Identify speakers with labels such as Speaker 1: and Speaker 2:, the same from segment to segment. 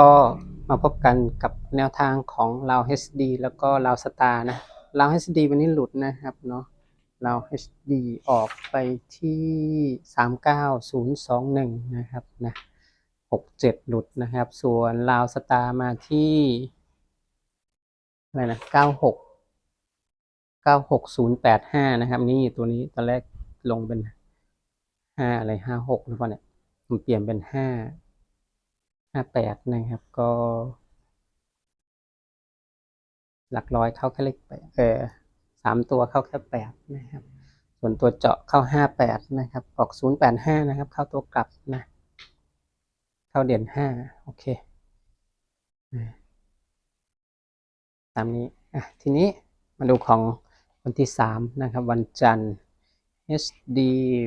Speaker 1: ก็มาพบกันกับแนวทางของเรา HD แล้วก็เราสตาร์นะเรา HD วันนี้หลุดนะครับเนาะเรา HD ออกไปที่ 39021 นะครับนะ67 หลุดนะครับ ส่วนลาวสตาร์มาที่อะไรนะ96 96085นะครับ นี่ตัวนี้ตอนแรกลงเป็น 5 อะไร 56 หรือเปล่าเนี่ยผมเปลี่ยนเป็น 5 ห้าแปดนะครับ ก็ หลักร้อยเข้าแค่เลขแปดเออสามตัวเข้าแค่แปดนะครับ ส่วนตัวเจาะเข้าห้าแปดนะครับ ออกศูนย์แปดห้านะครับ เข้าตัวกลับนะ เข้าเด่นห้าโอเคตามนี้อะทีนี้มาดูของวันที่สามนะครับ วันจันทร์ HD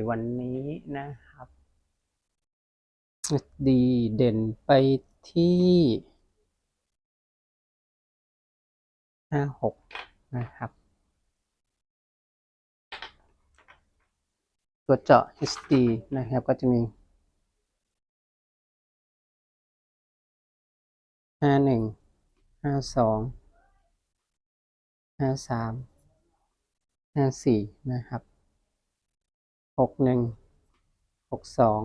Speaker 1: วันนี้นะครับ HD เด่นไปที่ห้าหกนะครับ ตัวเจาะ HD นะครับก็จะมีห้าหนึ่งห้าสองห้าสามห้าสี่นะครับหกหนึ่งหกสอง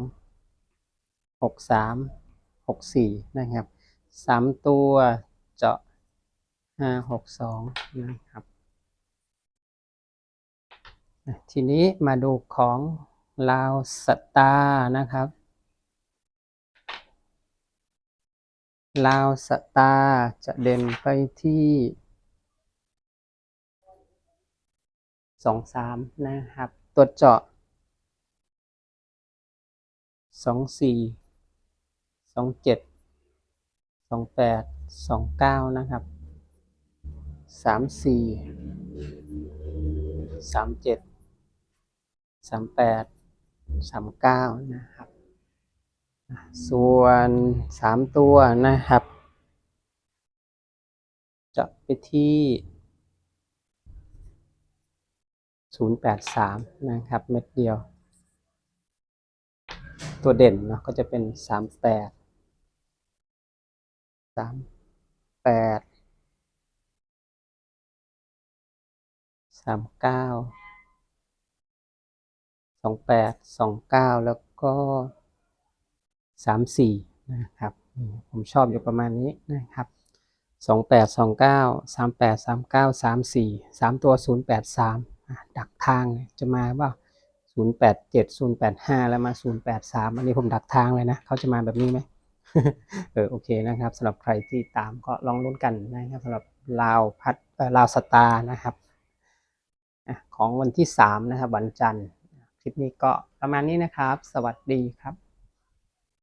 Speaker 1: หกสามหกสี่นะครับสามตัวเจาะห้าหกสองนะครับ ทีนี้มาดูของลาวสตานะครับลาวสตาจะเด่นไปที่สองสามนะครับ ตัวเจาะสองสี่ สองเจ็ดสองแปดสองเก้านะครับสามสี่สามเจ็ดสามแปดสามเก้านะครับ ส่วนสามตัวนะครับจะไปที่ศูนย์แปดสามนะครับ เม็ดเดียว ตัวเด่นเนาะก็จะเป็นสามแปด สามแปดสามเก้าสองแปดสองเก้าแล้วก็สามสี่นะครับ ผมชอบอยู่ประมาณนี้นะครับสองแปดสองเก้าสามแปดสามเก้าสามสี่สามตัวศูนย์แปดสามดักทางจะมาว่าศูนย์แปดเจ็ดศูนย์แปดห้าแล้วมาศูนย์แปดสามอันนี้ผมดักทางเลยนะ เขาจะมาแบบนี้ไหม เออโอเคนะครับสำหรับใครที่ตามก็ลองลุ้นกันนะครับสำหรับลาวพัดลาวสตาร์นะครับของวันที่สามนะครับ วันจันทร์ คลิปนี้ก็ประมาณนี้นะครับ สวัสดีครับ